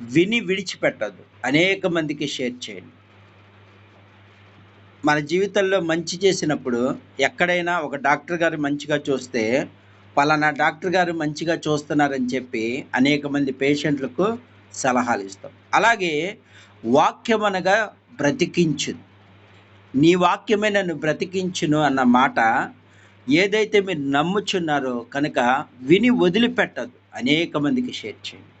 విని విడిచిపెట్టద్దు. అనేక మందికి షేర్ చేయండి. మన జీవితంలో మంచి చేసినప్పుడు ఎక్కడైనా ఒక డాక్టర్ గారు మంచిగా చూస్తే పలానా డాక్టర్ గారు మంచిగా చూస్తున్నారని చెప్పి అనేక మంది పేషెంట్లకు సలహాలు ఇస్తాం. అలాగే వాక్యం అనగా బ్రతికించు. నీ వాక్యమే నన్ను బ్రతికించును అన్న మాట ఏదైతే మీరు నమ్ముచున్నారో కనుక విని వదిలిపెట్టదు అనేక మందికి షేర్ చేయండి.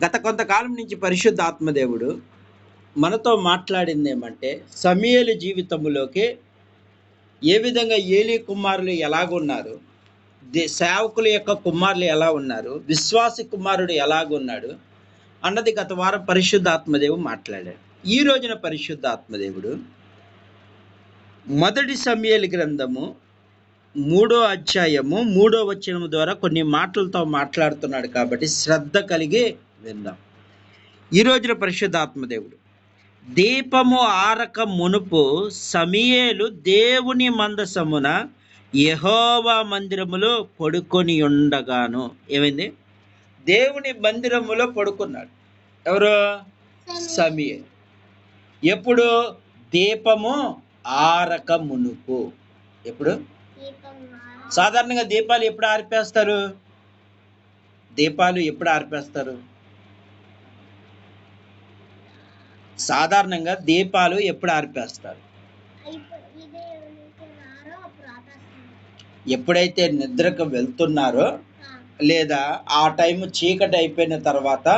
గత కొంతకాలం నుంచి పరిశుద్ధ ఆత్మదేవుడు మనతో మాట్లాడింది ఏమంటే సమయలు జీవితంలోకి ఏ విధంగా ఏలి కుమారులు ఎలాగున్నారు సేవకుల యొక్క కుమారులు ఎలా ఉన్నారు విశ్వాసి కుమారుడు ఎలాగున్నాడు అన్నది గత వారం పరిశుద్ధ ఆత్మదేవుడు మాట్లాడాడు. ఈ రోజున పరిశుద్ధ ఆత్మదేవుడు మొదటి సమయలు గ్రంథము మూడో అధ్యాయము మూడో వచనము ద్వారా కొన్ని మాటలతో మాట్లాడుతున్నాడు కాబట్టి శ్రద్ధ కలిగి విందాం. ఈ రోజున పరిశుద్ధాత్మదేవుడు దీపము ఆరక మునుపు సమీయేలు దేవుని మందసమున యెహోవా మందిరములో పడుకొని ఉండగాను. ఏమైంది? దేవుని మందిరములో పడుకున్నాడు. ఎవరు? సమీయేలు. ఎప్పుడు? దీపము ఆరక మునుపు. ఎప్పుడు? సాధారణంగా దీపాలు ఎప్పుడు ఆర్పేస్తారు? దీపాలు ఎప్పుడు ఆర్పేస్తారు? సాధారణంగా దీపాలు ఎప్పుడు ఆర్పేస్తారు? ఎప్పుడైతే నిద్రకు వెళ్తున్నారో లేదా ఆ టైం చీకటి అయిపోయిన తర్వాత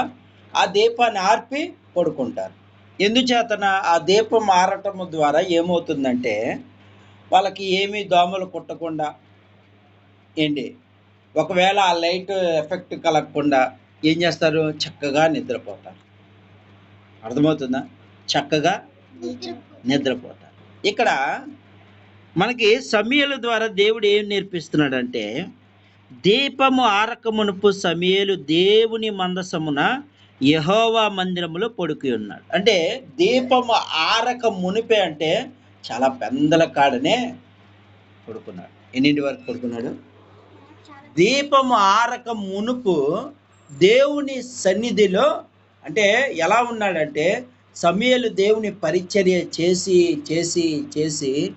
ఆ దీపాన్ని ఆర్పి పడుకుంటారు. ఎందుచేతన ఆ దీపం ఆరటం ద్వారా ఏమవుతుందంటే వాళ్ళకి ఏమీ దోమలు కుట్టకుండా ఏంటి? ఒకవేళ ఆ లైట్ ఎఫెక్ట్ కలగకుండా ఏం చేస్తారు? చక్కగా నిద్రపోతారు. అర్థమవుతుందా? చక్కగా నిద్రపోతారు ఇక్కడ మనకి సమయల ద్వారా దేవుడు ఏం నేర్పిస్తున్నాడంటే దీపము ఆరక మునుపు సమయలు దేవుని మందసమున యహోవా మందిరములో పడుకు ఉన్నాడు. అంటే దీపము ఆరక మునిపే అంటే చాలా పెందల కాడనే పడుకున్నాడు. ఎన్నింటి వరకు పడుకున్నాడు? దీపము ఆరక మునుపు దేవుని సన్నిధిలో అంటే ఎలా ఉన్నాడంటే సమయలు దేవుని పరిచర్య చేసి చేసి చేసి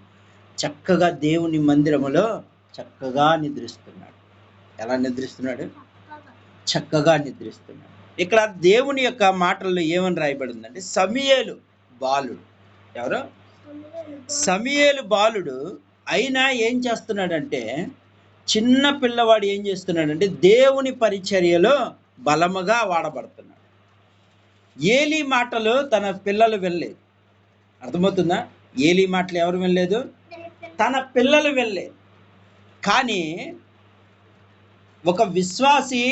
చక్కగా దేవుని మందిరములో చక్కగా నిద్రిస్తున్నాడు. ఎలా నిద్రిస్తున్నాడు? చక్కగా నిద్రిస్తున్నాడు. ఇక్కడ దేవుని యొక్క మాటల్లో ఏమని రాయబడిందంటే సమయలు బాలుడు. ఎవరు? సమయలు బాలుడు. అయినా ఏం చేస్తున్నాడంటే చిన్న పిల్లవాడు ఏం చేస్తున్నాడంటే దేవుని పరిచర్యలో బలముగా వాడబడుతున్నాడు. ఏలి మాటలు తన పిల్లలు వెళ్ళలేదు అర్థమవుతుందా? ఏలి మాటలు ఎవరు వెళ్ళలేదు తన పిల్లలు వెళ్ళలేదు కానీ ఒక విశ్వాసి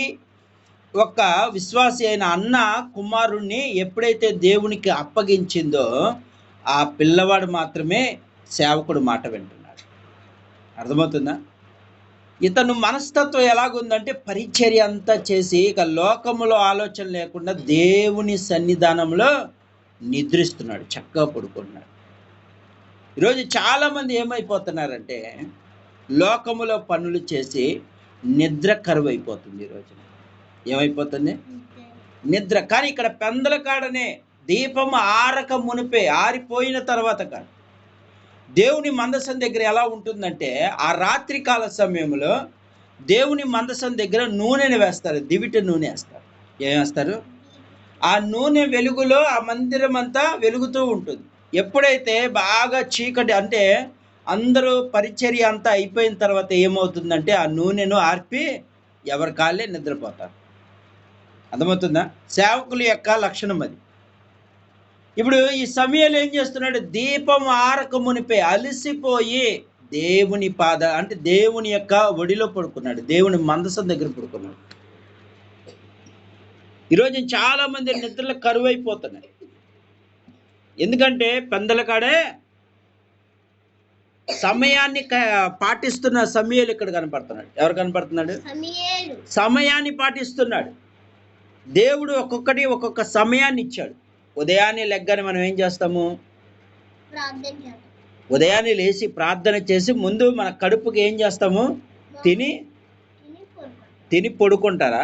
ఒక విశ్వాసి అయిన అన్న కుమారుణ్ణి ఎప్పుడైతే దేవునికి అప్పగించిందో ఆ పిల్లవాడు మాత్రమే సేవకుడు మాట వింటున్నాడు. అర్థమవుతుందా? ఇతను మనస్తత్వం ఎలాగుందంటే పరిచర్య అంతా చేసి ఇక లోకములో ఆలోచన లేకుండా దేవుని సన్నిధానంలో నిద్రిస్తున్నాడు చక్కగా పడుకున్నాడు. ఈరోజు చాలామంది ఏమైపోతున్నారంటే లోకములో పనులు చేసి నిద్ర కరువు అయిపోతుంది ఈరోజు ఏమైపోతుంది? నిద్ర. కానీ ఇక్కడ పెందల కాడనే దీపం ఆరక మునిపే ఆరిపోయిన తర్వాత కాదు. దేవుని మందసం దగ్గర ఎలా ఉంటుందంటే ఆ రాత్రి కాల సమయంలో దేవుని మందసం దగ్గర నూనెని వేస్తారు దివిట నూనె వేస్తారు. ఏం వేస్తారు? ఆ నూనె వెలుగులో ఆ మందిరం అంతా వెలుగుతూ ఉంటుంది. ఎప్పుడైతే బాగా చీకటి అంటే అందరూ పరిచర్య అంతా అయిపోయిన తర్వాత ఏమవుతుందంటే ఆ నూనెను ఆర్పి ఎవరి కాళ్ళే నిద్రపోతారు. అర్థమవుతుందా? సేవకుల యొక్క లక్షణం అది. ఇప్పుడు ఈ సమయంలో ఏం చేస్తున్నాడు? దీపం ఆరక మునిపే అలసిపోయి దేవుని పాద అంటే దేవుని యొక్క ఒడిలో పడుకున్నాడు. దేవుని మందసం దగ్గర పడుకున్నాడు. ఈరోజు చాలా మంది నిద్రలు కరువు అయిపోతున్నాయి ఎందుకంటే పెందల కాడే సమయాన్ని పాటిస్తున్న సమయాలు ఇక్కడ కనపడుతున్నాడు. ఎవరు కనపడుతున్నాడు? సమయాన్ని పాటిస్తున్నాడు. దేవుడు ఒక్కొక్కటి ఒక్కొక్క సమయాన్ని ఇచ్చాడు. ఉదయాన్నే లెగ్గని మనం ఏం చేస్తాము? ఉదయాన్నే లేచి ప్రార్థన చేసి ముందు మన కడుపుకి ఏం చేస్తాము? తిని తిని పడుకుంటారా?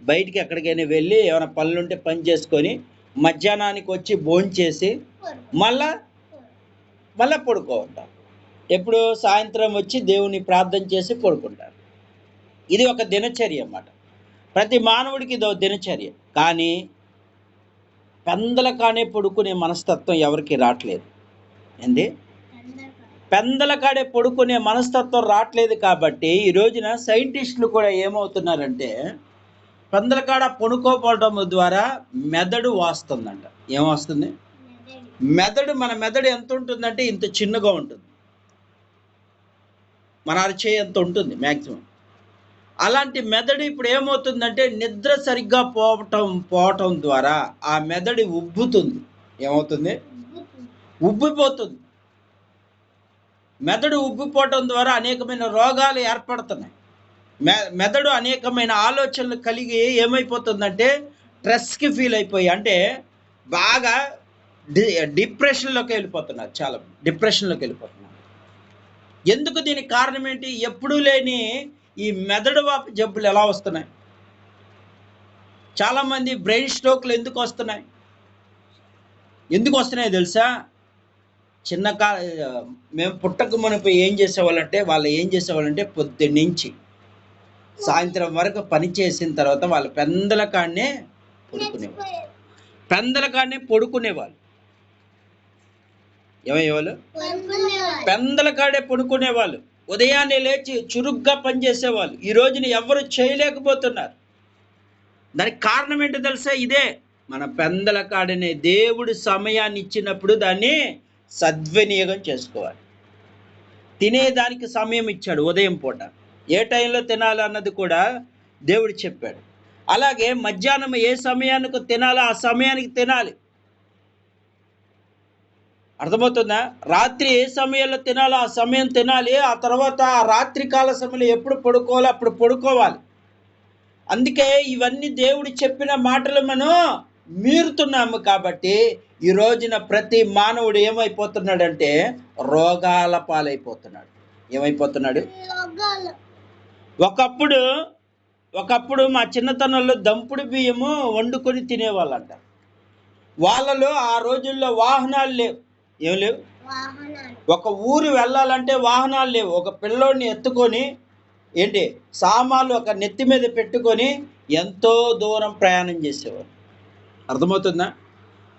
బయటికి ఎక్కడికైనా వెళ్ళి ఏమైనా పనులుంటే పని చేసుకొని మధ్యాహ్నానికి వచ్చి భోంచేసి మళ్ళా మళ్ళా పడుకోఉంటారు ఎప్పుడు? సాయంత్రం వచ్చి దేవుని ప్రార్థన చేసి పడుకుంటారు. ఇది ఒక దినచర్య అన్నమాట. ప్రతి మానవుడికి ఇదో దినచర్య. కానీ పెందల కానే పడుకునే మనస్తత్వం ఎవరికి రావట్లేదు ఏంది? పెందల కాడే పడుకునే మనస్తత్వం రావట్లేదు కాబట్టి ఈ రోజున సైంటిస్టులు కూడా ఏమవుతున్నారంటే పెందల కాడ పడుకోపోవడం ద్వారా మెదడు వాస్తుందంట. ఏమొస్తుంది మెదడు మన మెదడు ఎంత ఉంటుందంటే ఇంత చిన్నగా ఉంటుంది. మన అరచేయి ఎంత ఉంటుంది మ్యాక్సిమం. అలాంటి మెదడు ఇప్పుడు ఏమవుతుందంటే నిద్ర సరిగ్గా పోవటం పోవటం ద్వారా ఆ మెదడు ఉబ్బుతుంది. ఏమవుతుంది? ఉబ్బిపోతుంది. మెదడు ఉబ్బిపోవటం ద్వారా అనేకమైన రోగాలు ఏర్పడుతున్నాయి. మె మెదడు అనేకమైన ఆలోచనలు కలిగి ఏమైపోతుందంటే స్ట్రెస్కి ఫీల్ అయిపోయి అంటే బాగా డి డిప్రెషన్లోకి వెళ్ళిపోతున్నారు చాలా డిప్రెషన్లోకి వెళ్ళిపోతున్నారు. ఎందుకు దీనికి కారణం ఏంటి? ఎప్పుడూ లేని ఈ మెదడు వాపు జబ్బులు ఎలా వస్తున్నాయి? చాలామంది బ్రెయిన్ స్ట్రోక్లు ఎందుకు వస్తున్నాయి? ఎందుకు వస్తున్నాయో తెలుసా? చిన్న కా మేము పుట్టక మునిపి ఏం చేసేవాళ్ళంటే వాళ్ళు ఏం చేసేవాళ్ళంటే పొద్దున్న నుంచి సాయంత్రం వరకు పని చేసిన తర్వాత వాళ్ళు పెందల కాడనే పడుకునేవాళ్ళు. పెందల కాడనే పడుకునేవాళ్ళు. ఏమయ్యేవాళ్ళు? పెందల కాడే పడుకునేవాళ్ళు. ఉదయాన్నే లేచి చురుగ్గా పనిచేసేవాళ్ళు. ఈ రోజున ఎవరు చేయలేకపోతున్నారు. దానికి కారణం ఏంటో తెలుసా? ఇదే. మన పెందల కాడనే దేవుడు సమయాన్ని ఇచ్చినప్పుడు దాన్ని సద్వినియోగం చేసుకోవాలి. తినేదానికి సమయం ఇచ్చాడు ఉదయం పూట. ఏ టైంలో తినాలి అన్నది కూడా దేవుడు చెప్పాడు. అలాగే మధ్యాహ్నం ఏ సమయానికి తినాలో ఆ సమయానికి తినాలి. అర్థమవుతుందా? రాత్రి ఏ సమయంలో తినాలో ఆ సమయం తినాలి ఆ తర్వాత ఆ రాత్రి కాల సమయంలో ఎప్పుడు పడుకోవాలో అప్పుడు పడుకోవాలి. అందుకే ఇవన్నీ దేవుడు చెప్పిన మాటలు మనం మీరుతున్నాము కాబట్టి ఈ రోజున ప్రతి మానవుడు ఏమైపోతున్నాడంటే రోగాల పాలైపోతున్నాడు. ఏమైపోతున్నాడు? ఒకప్పుడు ఒకప్పుడు మా చిన్నతనంలో దంపుడు బియ్యము వండుకొని తినేవాళ్ళంట. వాళ్ళలో ఆ రోజుల్లో వాహనాలు లేవు. ఏం లేవు? ఒక ఊరు వెళ్ళాలంటే వాహనాలు లేవు. ఒక పిల్లోడిని ఎత్తుకొని ఏంటి? సామాన్లు ఒక నెత్తి మీద పెట్టుకొని ఎంతో దూరం ప్రయాణం చేసేవారు. అర్థమవుతుందా?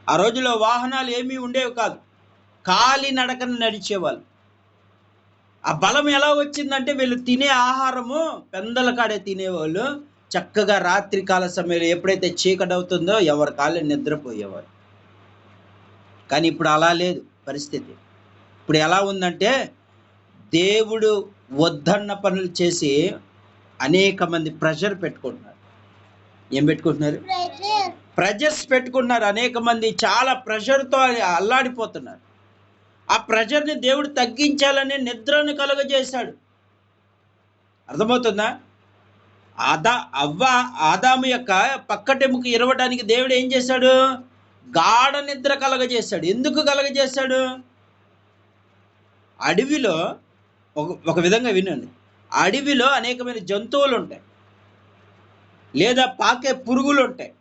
ఆ రోజుల్లో వాహనాలు ఏమీ ఉండేవి కాదు. కాలి నడకన నడిచేవాళ్ళు. ఆ బలం ఎలా వచ్చిందంటే వీళ్ళు తినే ఆహారము పెందల కాడే తినేవాళ్ళు. చక్కగా రాత్రి కాల సమయంలో ఎప్పుడైతే చీకటి అవుతుందో ఎవరి కాళ్ళు నిద్రపోయేవారు. కానీ ఇప్పుడు అలా లేదు. పరిస్థితి. ఇప్పుడు ఎలా ఉందంటే దేవుడు వద్దన్న పనులు చేసి అనేక మంది ప్రెషర్ పెట్టుకుంటున్నారు. ఏం పెట్టుకుంటున్నారు? ప్రెజర్స్ పెట్టుకున్నారు అనేక మంది చాలా ప్రెషర్తో అల్లాడిపోతున్నారు. ఆ ప్రెషర్ని దేవుడు తగ్గించాలని నిద్రను కలుగజేశాడు. అర్థమవుతుందా? ఆదా అవ్వ ఆదాము యొక్క పక్కటెముకు ఇరవడానికి దేవుడు ఏం చేశాడు? గాఢ నిద్ర కలగజేశాడు. ఎందుకు కలగజేశాడు? అడవిలో ఒక ఒక విధంగా వినండి. అడవిలో అనేకమైన జంతువులు ఉంటాయి లేదా పాకే పురుగులు ఉంటాయి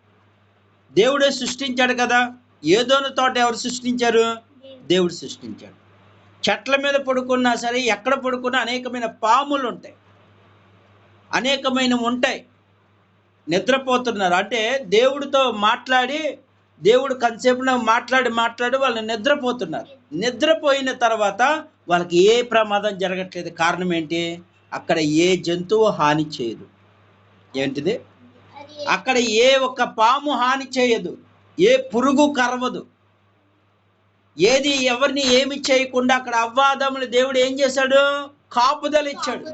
దేవుడే సృష్టించాడు కదా. ఏదోన తోట ఎవరు సృష్టించారు? దేవుడు. సృష్టించాడు. చెట్ల మీద పడుకున్నా సరే ఎక్కడ పడుకున్నా అనేకమైన పాములు ఉంటాయి అనేకమైన ఉంటాయి. నిద్రపోతున్నారు. అంటే దేవుడితో మాట్లాడి దేవుడు కంసేపు మాట్లాడి మాట్లాడి వాళ్ళు నిద్రపోతున్నారు. నిద్రపోయిన తర్వాత వాళ్ళకి ఏ ప్రమాదం జరగట్లేదు. కారణం ఏంటి? అక్కడ ఏ జంతువు హాని చేయదు. ఏంటిది? అక్కడ ఏ ఒక్క పాము హాని చేయదు. ఏ పురుగు కరవదు. ఏది ఎవరిని ఏమి చేయకుండా అక్కడ అవ్వాదములు దేవుడు ఏం చేశాడు? కాపుదలు ఇచ్చాడు.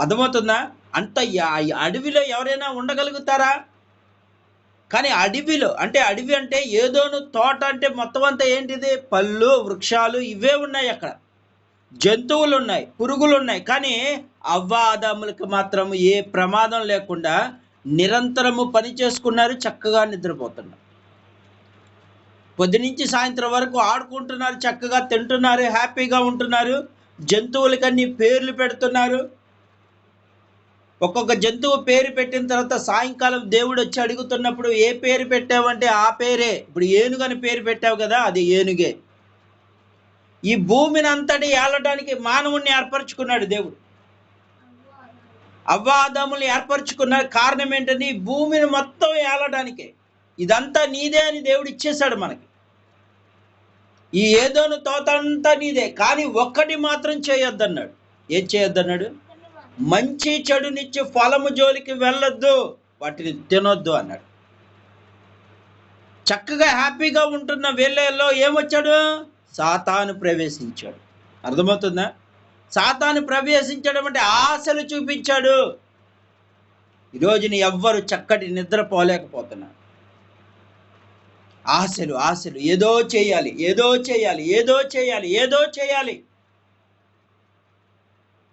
అర్థమవుతుందా? అంత అడవిలో ఎవరైనా ఉండగలుగుతారా? కానీ అడవిలో అంటే అడవి అంటే ఏదోను తోట అంటే మొత్తం అంతా ఏంటిది? పళ్ళు వృక్షాలు ఇవే ఉన్నాయి అక్కడ. జంతువులు ఉన్నాయి పురుగులు ఉన్నాయి కానీ అవ్వ ఆదాములకు మాత్రం ఏ ప్రమాదం లేకుండా నిరంతరము పని చేసుకున్నారు చక్కగా నిద్రపోతున్నారు. పొద్దునుంచి సాయంత్రం వరకు ఆడుకుంటున్నారు చక్కగా తింటున్నారు హ్యాపీగా ఉంటున్నారు. జంతువులకన్నీ పేర్లు పెడుతున్నారు. ఒక్కొక్క జంతువు పేరు పెట్టిన తర్వాత సాయంకాలం దేవుడు వచ్చి అడుగుతున్నప్పుడు ఏ పేరు పెట్టావంటే ఆ పేరే. ఇప్పుడు ఏనుగని పేరు పెట్టావు కదా అది ఏనుగే. ఈ భూమిని అంతటి ఏలడానికి మానవుణ్ణి ఏర్పరచుకున్నాడు దేవుడు. అవ్వాదములు ఏర్పరచుకున్న కారణం ఏంటని భూమిని మొత్తం ఏలడానికే. ఇదంతా నీదే అని దేవుడు ఇచ్చేశాడు మనకి. ఈ ఏదోను తోత అంతా నీదే కానీ ఒక్కటి మాత్రం చేయొద్దన్నాడు. ఏం చేయొద్దన్నాడు? మంచి చెడునిచ్చి ఫలము జోలికి వెళ్ళొద్దు వాటిని తినొద్దు అన్నాడు. చక్కగా హ్యాపీగా ఉంటున్న వేళ్ళలో ఏమొచ్చాడు? సాతాను ప్రవేశించాడు. అర్థమవుతుందా? సాతాను ప్రవేశించడం అంటే ఆశలు చూపించాడు. ఈరోజుని ఎవ్వరు చక్కటి నిద్రపోలేకపోతున్నారు. ఆశలు ఆశలు ఏదో చేయాలి ఏదో చేయాలి ఏదో చేయాలి ఏదో చేయాలి.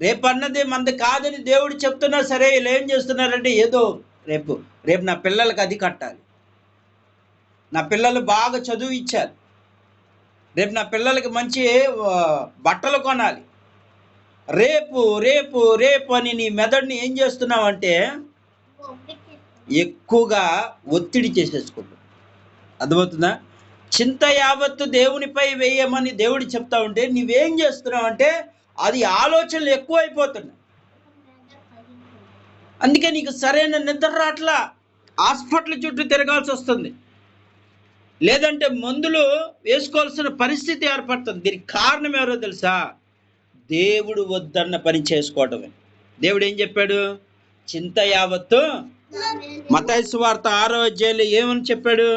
రేపు అన్నది మంది కాదని దేవుడు చెప్తున్నా సరే వీళ్ళు ఏం చేస్తున్నారంటే ఏదో రేపు రేపు నా పిల్లలకి అది కట్టాలి. నా పిల్లలు బాగా చదువు ఇచ్చారు. రేపు నా పిల్లలకి మంచి బట్టలు కొనాలి. రేపు రేపు రేపు అని నీ మెదడుని ఏం చేస్తున్నావంటే ఎక్కువగా ఒత్తిడి చేసేసుకుంటాం అర్థమవుతుందా? చింత యావత్తు దేవునిపై వేయమని దేవుడు చెప్తా ఉంటే నువ్వేం చేస్తున్నావు అంటే అది ఆలోచనలు ఎక్కువైపోతున్నాయి. అందుకే నీకు సరైన నిద్ర రాట్లా హాస్పిటల్ చుట్టూ తిరగాల్సి వస్తుంది. లేదంటే మందులు వేసుకోవాల్సిన పరిస్థితి ఏర్పడుతుంది. దీనికి కారణం ఎవరో తెలుసా? దేవుడు వద్దన్న పని చేసుకోవటమే. దేవుడు ఏం చెప్పాడు? చింత యావత్తు మతైసు వార్త ఆరో అధ్యాయులు ఏమని చెప్పాడు?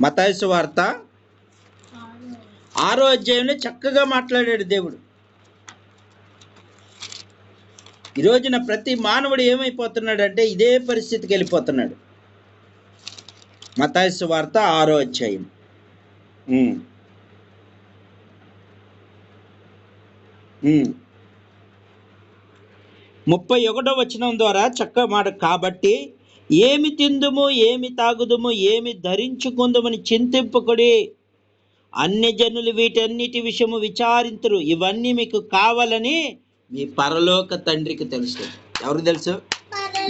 మతైసు వార్త ఆరో అధ్యాయంలో చక్కగా మాట్లాడాడు దేవుడు. ఈ రోజున ప్రతి మానవుడు ఏమైపోతున్నాడు అంటే ఇదే పరిస్థితికి వెళ్ళిపోతున్నాడు. మతాయసు వార్త ఆరో అధ్యాయం. ముప్పై ఒకటో వచనం ద్వారా చక్క మాట కాబట్టి ఏమి తిందుము ఏమి తాగుదుము ఏమి ధరించుకుందుమని చింతింపకుడి అన్ని జనులు వీటన్నిటి విషయము విచారించరు ఇవన్నీ మీకు కావాలని మీ పరలోక తండ్రికి తెలుసు. ఎవరు తెలుసు?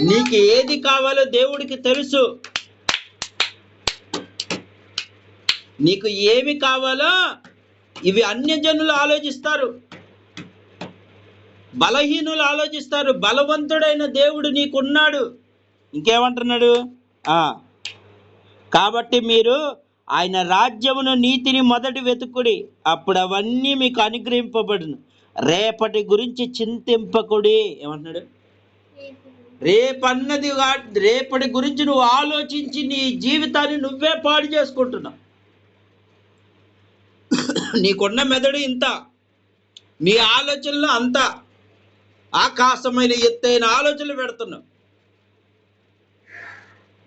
నీకు ఏది కావాలో దేవుడికి తెలుసు. నీకు ఏమి కావాలో ఇవి అన్యజనులు ఆలోచిస్తారు. బలహీనులు ఆలోచిస్తారు. బలవంతుడైన దేవుడు నీకున్నాడు. ఇంకేమంటున్నాడు? ఆ. కాబట్టి మీరు ఆయన రాజ్యమును నీతిని మొదటి వెతుకుడి. అప్పుడు అవన్నీ మీకు అనుగ్రహింపబడును. రేపటి గురించి చింతింపకుడి. ఏమంటున్నాడు? రేపన్నది రేపటి గురించి నువ్వు ఆలోచించి నీ జీవితాన్ని నువ్వే పాడు చేసుకుంటున్నావు. నీకున్న మెదడు ఇంత. నీ ఆలోచనలు అంత. ఆకాశమైన ఎత్తైన ఆలోచనలు పెడుతున్నావు.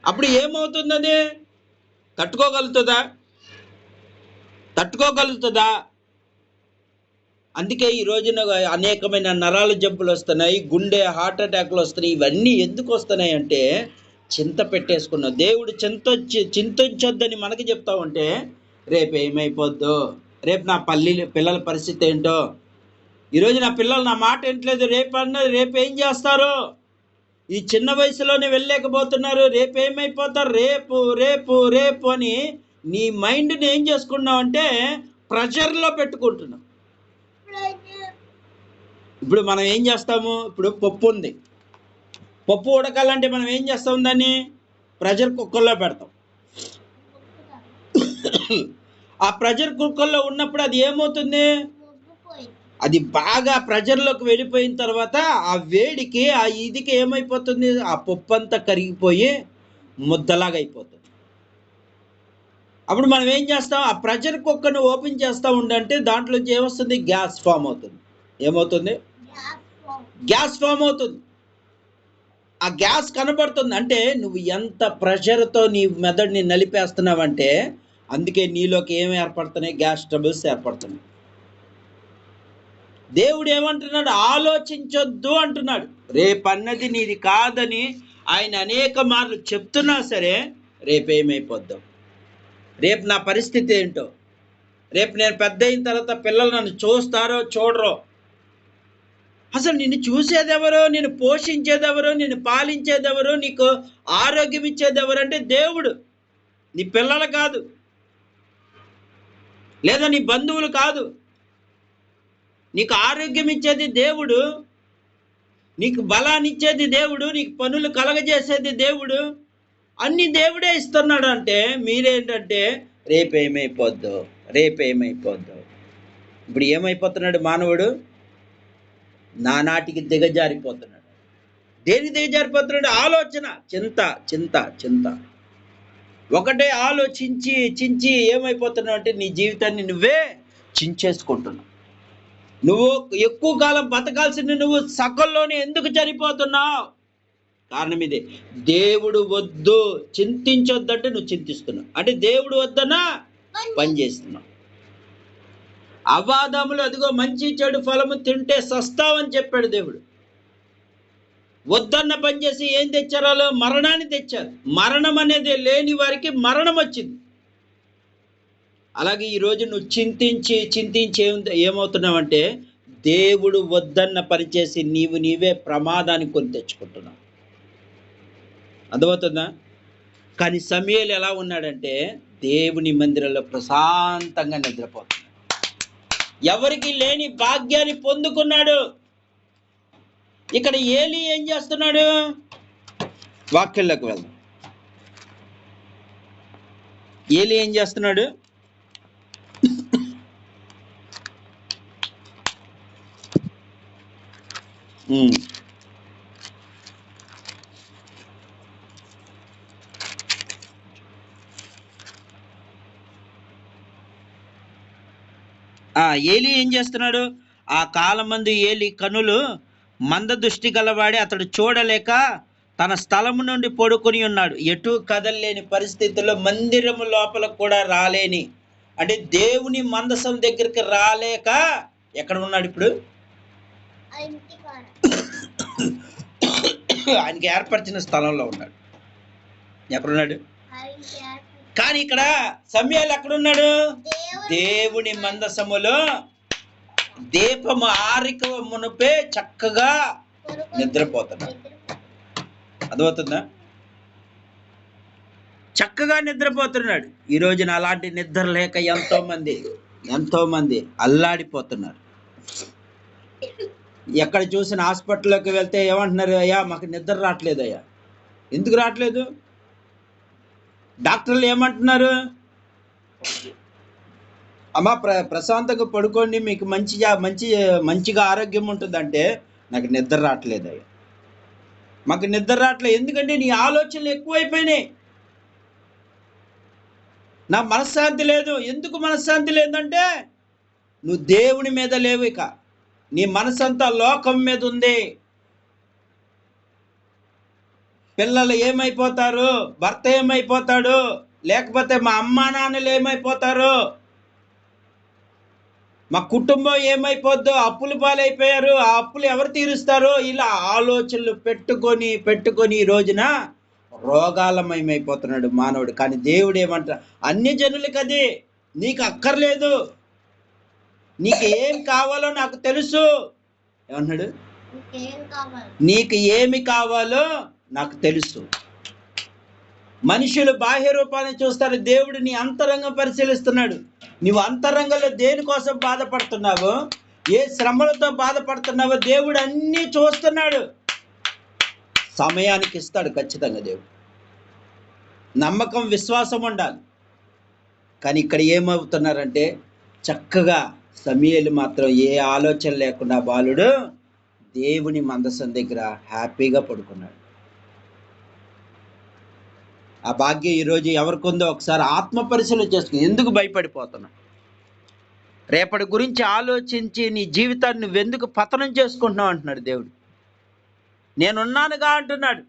అప్పుడు ఏమవుతుందని? తట్టుకోగలుగుతుందా? తట్టుకోగలుగుతుందా? అందుకే ఈ రోజున అనేకమైన నరాల జబ్బులు వస్తున్నాయి గుండె హార్ట్ అటాక్లు వస్తున్నాయి ఇవన్నీ ఎందుకు వస్తున్నాయి అంటే చింత పెట్టేసుకున్నావు దేవుడు చింతొచ్చి చింతించొద్దని మనకి చెప్తా ఉంటే రేపు ఏమైపోద్దో? రేపు నా పల్లి పిల్లల పరిస్థితి ఏంటో? ఈరోజు నా పిల్లలు నా మాట ఏంటలేదు రేపు అన్నది రేపు ఏం చేస్తారు? ఈ చిన్న వయసులోనే వెళ్ళలేకపోతున్నారు. రేపు ఏమైపోతారు రేపు రేపు రేపు అని నీ మైండ్ని ఏం చేసుకున్నావు అంటే ప్రెషర్లో పెట్టుకుంటున్నావు. ఇప్పుడు మనం ఏం చేస్తాము? ఇప్పుడు పప్పు ఉంది. పప్పు ఉడకాలంటే మనం ఏం చేస్తాం దాన్ని? ప్రెషర్ కుక్కర్లో పెడతాం. ఆ ప్రెషర్ కుక్కర్లో ఉన్నప్పుడు అది ఏమవుతుంది? అది బాగా ప్రెషర్లోకి వెళ్ళిపోయిన తర్వాత ఆ వేడికి ఆ ఇదికి ఏమైపోతుంది? ఆ పప్పు అంతా కరిగిపోయి ముద్దలాగా అయిపోతుంది. అప్పుడు మనం ఏం చేస్తాం? ఆ ప్రెషర్ కుక్కర్ని ఓపెన్ చేస్తూ ఉండంటే దాంట్లోంచి ఏమొస్తుంది? గ్యాస్ ఫామ్ అవుతుంది. ఏమవుతుంది? గ్యాస్ ఫామ్ గ్యాస్ ఫామ్ అవుతుంది. ఆ గ్యాస్ కనబడుతుంది. అంటే నువ్వు ఎంత ప్రెషర్తో నీ మెదడుని నలిపేస్తున్నావంటే అందుకే నీలోకి ఏమి ఏర్పడుతున్నాయి? గ్యాస్ ట్రబుల్స్ ఏర్పడుతున్నాయి. దేవుడు ఏమంటున్నాడు ఆలోచించొద్దు అంటున్నాడు. రేపన్నది నీది కాదని ఆయన అనేక మార్లు చెప్తున్నా సరే రేపేమైపోద్దాం? రేపు నా పరిస్థితి ఏంటో? రేపు నేను పెద్ద అయిన తర్వాత పిల్లలు నన్ను చూస్తారో చూడరో? అసలు నిన్ను చూసేదెవరో నిన్ను పోషించేదెవరో నిన్ను పాలించేదెవరో నీకు ఆరోగ్యం ఇచ్చేదెవరు అంటే దేవుడు. నీ పిల్లలు కాదు. లేదా నీ బంధువులు కాదు. నీకు ఆరోగ్యం ఇచ్చేది దేవుడు నీకు బలాన్ని ఇచ్చేది దేవుడు నీకు పనులు కలగజేసేది దేవుడు అన్ని దేవుడే ఇస్తున్నాడు అంటే మీరేంటంటే రేపేమైపోద్దు రేపేమైపోద్దు. ఇప్పుడు ఏమైపోతున్నాడు మానవుడు? నానాటికి దిగజారిపోతున్నాడు. దేనికి దిగజారిపోతున్నాడు? ఆలోచన చింత చింత చింత. ఒకటే ఆలోచించి చించి ఏమైపోతున్నావు అంటే నీ జీవితాన్ని నువ్వే చించేసుకుంటున్నావు. నువ్వు ఎక్కువ కాలం బతకాల్సింది నువ్వు సకల్లోనే ఎందుకు చనిపోతున్నావు? కారణం ఇదే. దేవుడు వద్దు చింతించొద్దంటే నువ్వు చింతిస్తున్నావు. అంటే దేవుడు వద్దనా పని చేస్తున్నావు. అవాదములు అదిగో మంచి చెడు ఫలము తింటే సస్తావని చెప్పాడు దేవుడు. వద్దన్న పని చేసి ఏం తెచ్చారు మరణాన్ని తెచ్చారు. మరణం అనేది లేని వారికి మరణం వచ్చింది. అలాగే ఈరోజు నువ్వు చింతించి చింతించి ఏమవుతున్నావంటే దేవుడు వద్దన్న పని చేసి నీవు నీవే ప్రమాదానికి కొని తెచ్చుకుంటున్నావు. అర్థమవుతుందా? కానీ సమయాలు ఎలా ఉన్నాడంటే దేవుని మందిరంలో ప్రశాంతంగా నిద్రపోతున్నాడు. ఎవరికి లేని భాగ్యాన్ని పొందుకున్నాడు. ఇక్కడ ఏలి ఏం చేస్తున్నాడు? వాక్యంలోకి వెళ్దాం. ఏలి ఏం చేస్తున్నాడు ఉమ్. ఆ ఏలి ఏం చేస్తున్నాడు? ఆ కాలమందు ఏలి కనులు మంద దృష్టి గలవాడి అతడు చూడలేక తన స్థలము నుండి పడుకొని ఉన్నాడు. ఎటు కదలలేని పరిస్థితుల్లో మందిరము లోపల కూడా రాలేని. అంటే దేవుని మందసం దగ్గరికి రాలేక ఎక్కడ ఉన్నాడు ఇప్పుడు? ఆయనకి ఏర్పరిచిన స్థలంలో ఉన్నాడు. ఎక్కడున్నాడు? కానీ ఇక్కడ సమయాలు ఎక్కడున్నాడు? దేవుని మందసములో దీపము ఆరిక మునుపే చక్కగా నిద్రపోతున్నాడు. అర్థమవుతుందా? చక్కగా నిద్రపోతున్నాడు. ఈ రోజున అలాంటి నిద్ర లేక ఎంతో మంది ఎంతో మంది అల్లాడిపోతున్నారు. ఎక్కడ చూసిన హాస్పిటల్లోకి వెళ్తే ఏమంటున్నారు అయ్యా మాకు నిద్ర రావట్లేదు అయ్యా. ఎందుకు రావట్లేదు? డాక్టర్లు ఏమంటున్నారు? అమ్మా ప్ర ప్రశాంతంగా పడుకోండి మీకు మంచిగా మంచి మంచిగా ఆరోగ్యం ఉంటుందంటే నాకు నిద్ర రావట్లేదు అయ్యా. మాకు నిద్ర రావట్లేదు ఎందుకంటే నీ ఆలోచనలు ఎక్కువైపోయినాయి. నా మనశ్శాంతి లేదు. ఎందుకు మనశ్శాంతి లేదంటే నువ్వు దేవుని మీద లేవు ఇక. నీ మనసంతా లోకం మీద ఉంది. పిల్లలు ఏమైపోతారు? భర్త ఏమైపోతాడు? లేకపోతే మా అమ్మా నాన్నలు ఏమైపోతారు? మా కుటుంబం ఏమైపోద్దో? అప్పులు పాలైపోయారు. ఆ అప్పులు ఎవరు తీరుస్తారు? ఇలా ఆలోచనలు పెట్టుకొని పెట్టుకొని ఈ రోజున రోగాలమయమైపోతున్నాడు మానవుడు. కానీ దేవుడు ఏమంటారు అన్ని జనులకి అది నీకు అక్కర్లేదు. నీకు ఏం కావాలో నాకు తెలుసు. ఏమన్నాడు? నీకు ఏమి కావాలో నాకు తెలుసు. మనుషులు బాహ్య రూపాన్ని చూస్తారు దేవుడు నీ అంతరంగం పరిశీలిస్తున్నాడు. నువ్వు అంతరంగంలో దేనికోసం బాధపడుతున్నావో ఏ శ్రమలతో బాధపడుతున్నావో దేవుడు అన్నీ చూస్తున్నాడు. సమయానికి ఇస్తాడు ఖచ్చితంగా దేవుడు. నమ్మకం విశ్వాసం ఉండాలి. కానీ ఇక్కడ ఏమవుతున్నారంటే చక్కగా సమీయలు మాత్రం ఏ ఆలోచన లేకుండా బాలుడు దేవుని మందసం దగ్గర హ్యాపీగా పడుకున్నాడు. ఆ భాగ్యం ఈరోజు ఎవరికొందో ఒకసారి ఆత్మ పరిశీలన చేసుకుని ఎందుకు భయపడిపోతున్నాం రేపటి గురించి ఆలోచించి నీ జీవితాన్ని నువ్వెందుకు పతనం చేసుకుంటున్నావు అంటున్నాడు దేవుడు. నేనున్నానుగా అంటున్నాడు.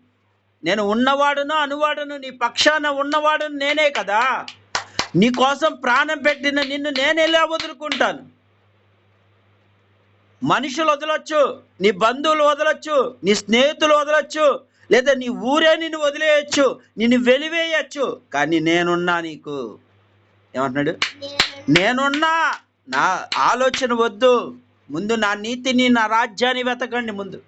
నేను ఉన్నవాడును అనువాడును నీ పక్షాన ఉన్నవాడును నేనే కదా. నీ కోసం ప్రాణం పెట్టిన నిన్ను నేనెలా వదులుకుంటాను? మనుషులు వదలొచ్చు నీ బంధువులు వదలొచ్చు నీ స్నేహితులు వదలొచ్చు లేదా నీ ఊరే నిన్ను వదిలేయచ్చు నిన్ను వెలివేయచ్చు కానీ నేనున్నా నీకు. ఏమంటున్నాడు? నేను నేనున్నా నా ఆలోచన వద్దు. ముందు నా నీతిని నా రాజ్యాన్ని వెతకండి ముందు.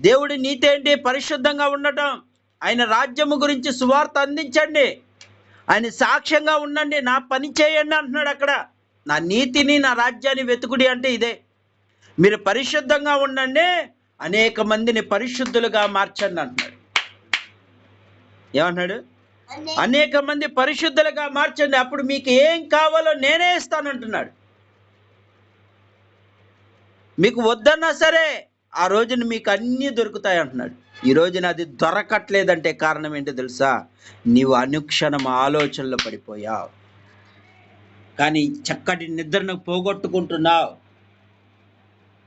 దేవుడి నీతి ఏంటి? పరిశుద్ధంగా ఉండటం. ఆయన రాజ్యము గురించి సువార్త అందించండి. ఆయన సాక్ష్యంగా ఉండండి. నా పని చేయండి అంటున్నాడు అక్కడ. నా నీతిని నా రాజ్యాన్ని వెతుకుడి అంటే ఇదే. మీరు పరిశుద్ధంగా ఉండండి అనేక మందిని పరిశుద్ధులుగా మార్చండి అంటున్నాడు. ఏమంటున్నాడు? అనే అనేక మంది పరిశుద్ధులుగా మార్చండి అప్పుడు మీకు ఏం కావాలో నేనే ఇస్తానంటున్నాడు. మీకు వద్దన్నా సరే ఆ రోజున మీకు అన్నీ దొరుకుతాయి అంటున్నాడు. ఈ రోజున అది దొరకట్లేదంటే కారణం ఏంటో తెలుసా? నీవు అనుక్షణం ఆలోచనలో పడిపోయావు. కానీ చక్కటి నిద్రను పోగొట్టుకుంటున్నావు.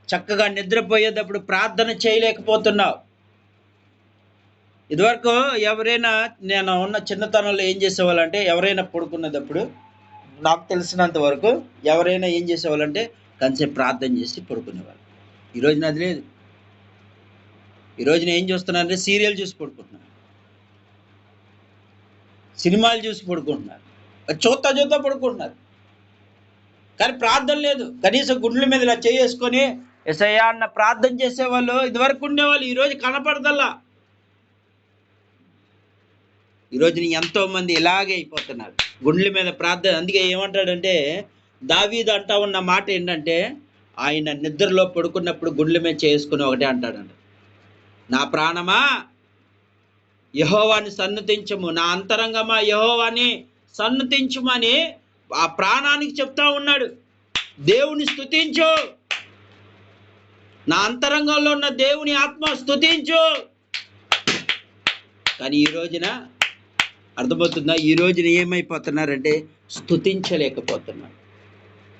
చక్కగా నిద్రపోయేటప్పుడు ప్రార్థన చేయలేకపోతున్నావు. ఇదివరకు ఎవరైనా నేను ఉన్న చిన్నతనంలో ఏం చేసేవాళ్ళంటే ఎవరైనా పడుకునేటప్పుడు నాకు తెలిసినంత వరకు ఎవరైనా ఏం చేసేవాళ్ళంటే కాసేపు ప్రార్థన చేసి పడుకునేవాళ్ళు. ఈరోజు రోజున అది లేదు. ఈ రోజున ఏం చూస్తున్నానంటే సీరియల్ చూసి పడుకుంటున్నారు సినిమాలు చూసి పడుకుంటున్నారు. అది చూస్తా చూస్తా పడుకుంటున్నారు. కానీ ప్రార్థన లేదు. కనీసం గుండ్ల మీద ఇలా చేసుకొని ఎసయ్యా అన్న ప్రార్థన చేసేవాళ్ళు ఇదివరకు ఉండేవాళ్ళు ఈరోజు కనపడదల్లా. ఈరోజు ఎంతో ఎంతోమంది ఇలాగే అయిపోతున్నారు. గుండ్ల మీద ప్రార్థన. అందుకే ఏమంటాడంటే దావీదు అంటా ఉన్న మాట ఏంటంటే ఆయన నిద్రలో పడుకున్నప్పుడు గుండ్ల మీద చేసుకుని ఒకటే అంటాడంట. నా ప్రాణమా? యహోవాని సన్నతించము. నా అంతరంగమా? యహోవాని సన్నతించమని ఆ ప్రాణానికి చెప్తా ఉన్నాడు. దేవుని స్తుతించు. నా అంతరంగంలో ఉన్న దేవుని ఆత్మ స్తుతించు. కానీ ఈ రోజున అర్థమవుతుందా? ఈ రోజున ఏమైపోతున్నారంటే స్తుతించలేకపోతున్నారు.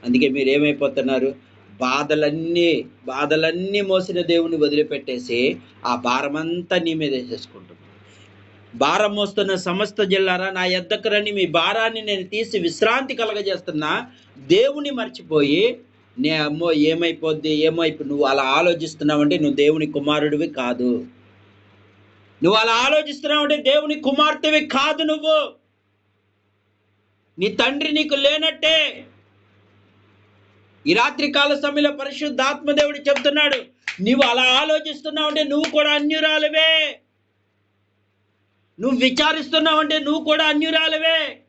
అందుకే మీరు ఏమైపోతున్నారు? బాధలన్నీ బాధలన్నీ మోసిన దేవుని వదిలిపెట్టేసి ఆ భారమంతా నీ మీద వేసేసుకుంటున్నారు. భారం మోస్తున్న సమస్త జిల్లారా నా ఎద్దకు రండి మీ భారాన్ని నేను తీసి విశ్రాంతి కలగజేస్తున్నా. దేవుని మర్చిపోయి నే అమ్మో ఏమైపోద్ది ఏమైపో నువ్వు అలా ఆలోచిస్తున్నావంటే నువ్వు దేవుని కుమారుడివి కాదు. నువ్వు అలా ఆలోచిస్తున్నావంటే దేవుని కుమార్తెవి కాదు నువ్వు. నీ తండ్రి నీకు లేనట్టే. ఈ రాత్రి కాల సమయంలో పరిశుద్ధాత్మదేవుడు చెప్తున్నాడు నువ్వు అలా ఆలోచిస్తున్నావు అంటే నువ్వు కూడా అన్యురాలివే. నువ్వు విచారిస్తున్నావంటే నువ్వు కూడా అన్యురాలవే.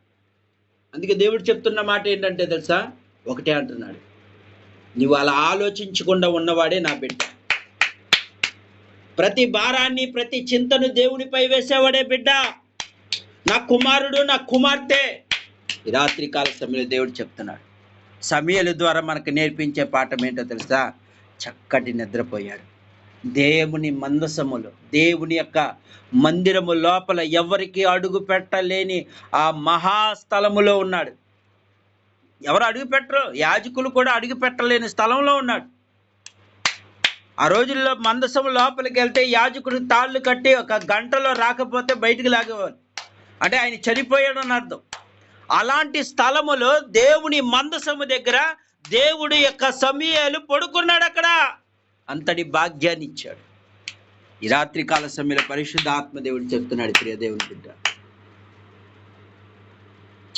అందుకే దేవుడు చెప్తున్న మాట ఏంటంటే తెలుసా? ఒకటే అంటున్నాడు. నువ్వు అలా ఆలోచించకుండా ఉన్నవాడే నా బిడ్డ. ప్రతి భారాన్ని ప్రతి చింతను దేవునిపై వేసేవాడే బిడ్డ. నా కుమారుడు నా కుమార్తె. ఈ రాత్రి కాల సమయంలో దేవుడు చెప్తున్నాడు. సమయాల ద్వారా మనకు నేర్పించే పాఠం ఏంటో తెలుసా? చక్కటి నిద్రపోయాడు. దేవుని మందసములు దేవుని యొక్క మందిరము లోపల ఎవరికి అడుగు పెట్టలేని ఆ మహాస్థలములో ఉన్నాడు. ఎవరు అడుగు పెట్టరు? యాజకులు కూడా అడుగు పెట్టలేని స్థలంలో ఉన్నాడు. ఆ రోజుల్లో మందసము లోపలికి వెళ్తే యాజకుడు తాళ్ళు కట్టి ఒక గంటలో రాకపోతే బయటికి లాగేవారు. అంటే ఆయన చనిపోయాడు అని అర్థం. అలాంటి స్థలములో దేవుని మందసము దగ్గర దేవుడి యొక్క సమయాలు పడుకున్నాడు అక్కడ. అంతటి భాగ్యాన్ని ఇచ్చాడు ఈ రాత్రి కాల సమయంలో పరిశుద్ధ ఆత్మదేవుడు చెప్తున్నాడు ప్రియదేవుని బిడ్డ.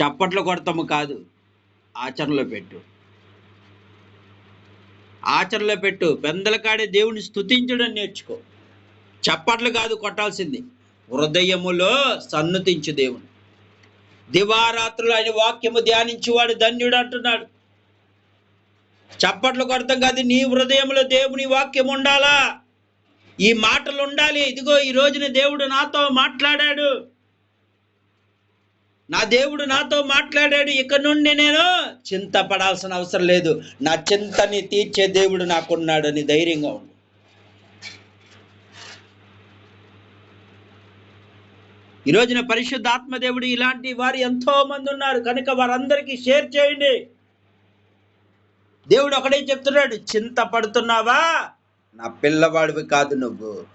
చప్పట్లు కొడతాము కాదు ఆచరణలో పెట్టు. ఆచరణలో పెట్టు పెందలకాడే దేవుని స్తుతించడం నేర్చుకో. చప్పట్లు కాదు కొట్టాల్సింది. హృదయములో సన్నతించు దేవుని. దివారాత్రులు ఆయన వాక్యము ధ్యానించేవాడు ధన్యుడు అంటున్నాడు. చప్పట్లకు అర్థం కాదు నీ హృదయంలో దేవుని వాక్యం ఉండాలా? ఈ మాటలు ఉండాలి. ఇదిగో ఈ రోజున దేవుడు నాతో మాట్లాడాడు. నా దేవుడు నాతో మాట్లాడాడు. ఇక నుండి నేను చింతపడాల్సిన అవసరం లేదు. నా చింతని తీర్చే దేవుడు నాకున్నాడని ధైర్యంగా ఉండు. ఈ రోజున ఆత్మదేవుడు ఇలాంటి వారు ఎంతో మంది ఉన్నారు. కనుక వారందరికీ షేర్ చేయండి. దేవుడు ఒకడే చెప్తున్నాడు చింత పడుతున్నావా? నా పిల్లవాడివి కాదు నువ్వు.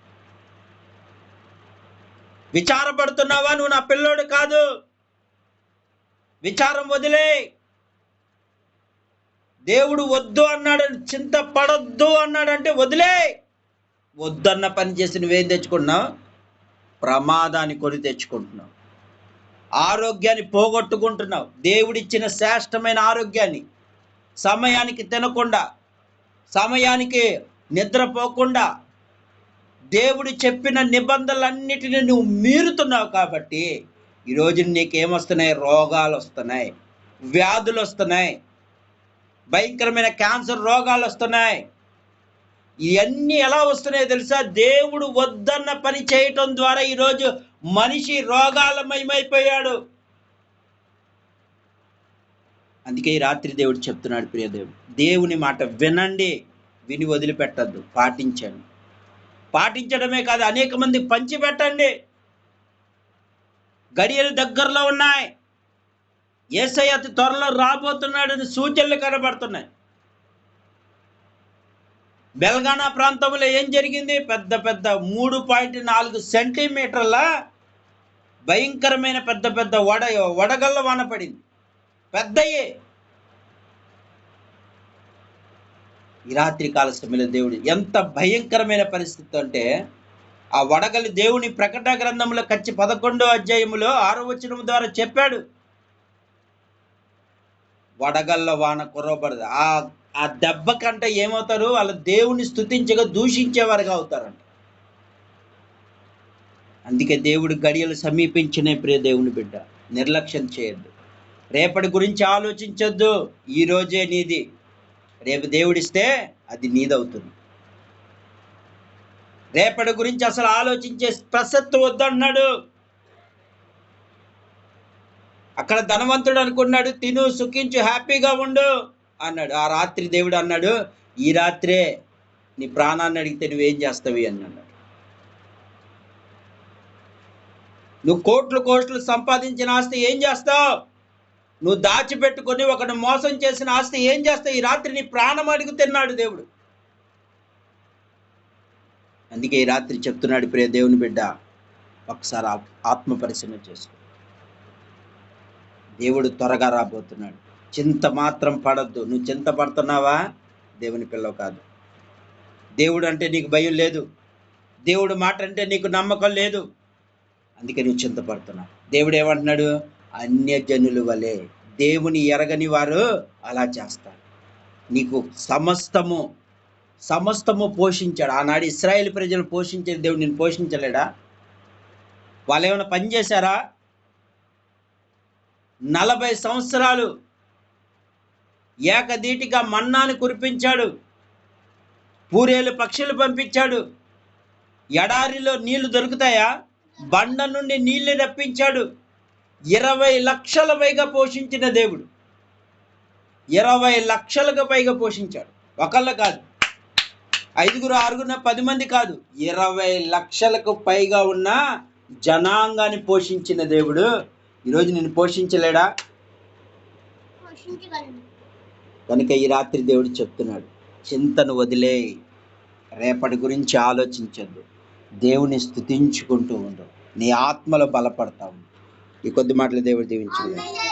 విచారపడుతున్నావా నువ్వు నా పిల్లోడు కాదు. విచారం వదిలే. దేవుడు వద్దు అన్నాడు చింత పడొద్దు అన్నాడంటే వదిలే. వద్దన్న పని చేసి నువ్వేం తెచ్చుకుంటున్నావు? ప్రమాదాన్ని కొని తెచ్చుకుంటున్నావు. ఆరోగ్యాన్ని పోగొట్టుకుంటున్నావు. దేవుడిచ్చిన శ్రేష్టమైన ఆరోగ్యాన్ని. సమయానికి తినకుండా సమయానికి నిద్రపోకుండా దేవుడు చెప్పిన నిబంధనలన్నిటిని నువ్వు మీరుతున్నావు కాబట్టి ఈరోజు నీకేమొస్తున్నాయి? రోగాలు వస్తున్నాయి వ్యాధులు వస్తున్నాయి భయంకరమైన క్యాన్సర్ రోగాలు వస్తున్నాయి ఇవన్నీ ఎలా వస్తున్నాయో తెలుసా? దేవుడు వద్దన్న పని చేయటం ద్వారా ఈరోజు మనిషి రోగాలమయమైపోయాడు. అందుకే ఈ రాత్రి దేవుడు చెప్తున్నాడు ప్రియదేవుడు దేవుని మాట వినండి విని వదిలిపెట్టద్దు పాటించండి. పాటించడమే కాదు అనేక మంది పంచిపెట్టండి. గడియలు దగ్గరలో ఉన్నాయి. ఏసై అతి త్వరలో రాబోతున్నాడని సూచనలు కనబడుతున్నాయి. బెల్గానా ప్రాంతంలో ఏం జరిగింది? పెద్ద పెద్ద మూడు పాయింట్ నాలుగు సెంటీమీటర్ల భయంకరమైన పెద్ద పెద్ద వడ వడగళ్ళ వాన పడింది. పెద్దయే ఈ రాత్రి కాల సమయంలో దేవుడు ఎంత భయంకరమైన పరిస్థితి అంటే ఆ వడగలి దేవుని ప్రకటన గ్రంథంలో కచ్చి పదకొండో అధ్యాయములో ఆరో వచనం ద్వారా చెప్పాడు. వడగళ్ళ వాన కురవబడదు. ఆ ఆ దెబ్బ కంటే ఏమవుతారు? వాళ్ళ దేవుని స్థుతించగా దూషించేవారుగా అవుతారంట. అందుకే దేవుడు గడియలు సమీపించిన ప్రియ దేవుని బిడ్డ. నిర్లక్ష్యం చేయద్దు. రేపటి గురించి ఆలోచించొద్దు. ఈ రోజే నీది. రేపు దేవుడిస్తే అది నీదవుతుంది. రేపటి గురించి అసలు ఆలోచించే ప్రసక్తి వద్దన్నాడు. అక్కడ ధనవంతుడు అనుకున్నాడు తిను సుఖించు హ్యాపీగా ఉండు అన్నాడు. ఆ రాత్రి దేవుడు అన్నాడు ఈ రాత్రే నీ ప్రాణాన్ని అడిగితే నువ్వేం చేస్తావి అన్నాడు. నువ్వు కోట్లు కోట్లు సంపాదించిన ఆస్తి ఏం చేస్తావు? నువ్వు దాచిపెట్టుకొని ఒకడు మోసం చేసిన ఆస్తి ఏం చేస్తావు ఈ రాత్రి నీ ప్రాణం అడుగుతున్నాడు దేవుడు. అందుకే ఈ రాత్రి చెప్తున్నాడు ప్రియ దేవుని బిడ్డ ఒకసారి ఆత్మ పరిశీలన చేసుకో. దేవుడు త్వరగా రాబోతున్నాడు. చింత మాత్రం పడద్దు. నువ్వు చింత పడుతున్నావా? దేవుని పిల్లవు కాదు. దేవుడు అంటే నీకు భయం లేదు. దేవుడు మాట అంటే నీకు నమ్మకం లేదు. అందుకే నువ్వు చింతపడుతున్నావు దేవుడు ఏమంటున్నాడు? అన్యజనుల వలె దేవుని ఎరగని వారు అలా చేస్తారు. నీకు సమస్తము సమస్తము పోషించాడు. ఆనాడు ఇస్రాయేల్ ప్రజలు పోషించే దేవుడు నేను పోషించలేడా? వాళ్ళు ఏమైనా పని చేశారా? నలభై సంవత్సరాలు ఏకదీటిగా మన్నాను కురిపించాడు. పూరేలు పక్షులు పంపించాడు. ఎడారిలో నీళ్ళు దొరుకుతాయా? బండ నుండి నీళ్ళు రప్పించాడు. ఇరవై లక్షల పైగా పోషించిన దేవుడు. ఇరవై లక్షలకు పైగా పోషించాడు. ఒకళ్ళ కాదు. ఐదుగురు ఆరుగురు పది మంది కాదు. ఇరవై లక్షలకు పైగా ఉన్న జనాంగాన్ని పోషించిన దేవుడు. ఈరోజు నేను పోషించలేడా? కనుక ఈ రాత్రి దేవుడు చెప్తున్నాడు చింతను వదిలే రేపటి గురించి ఆలోచించద్దు. దేవుని స్థుతించుకుంటూ ఉండు. నీ ఆత్మలో బలపడతావు ఈ కొద్ది మాటలు దేవుడు దీవించుకున్నాడు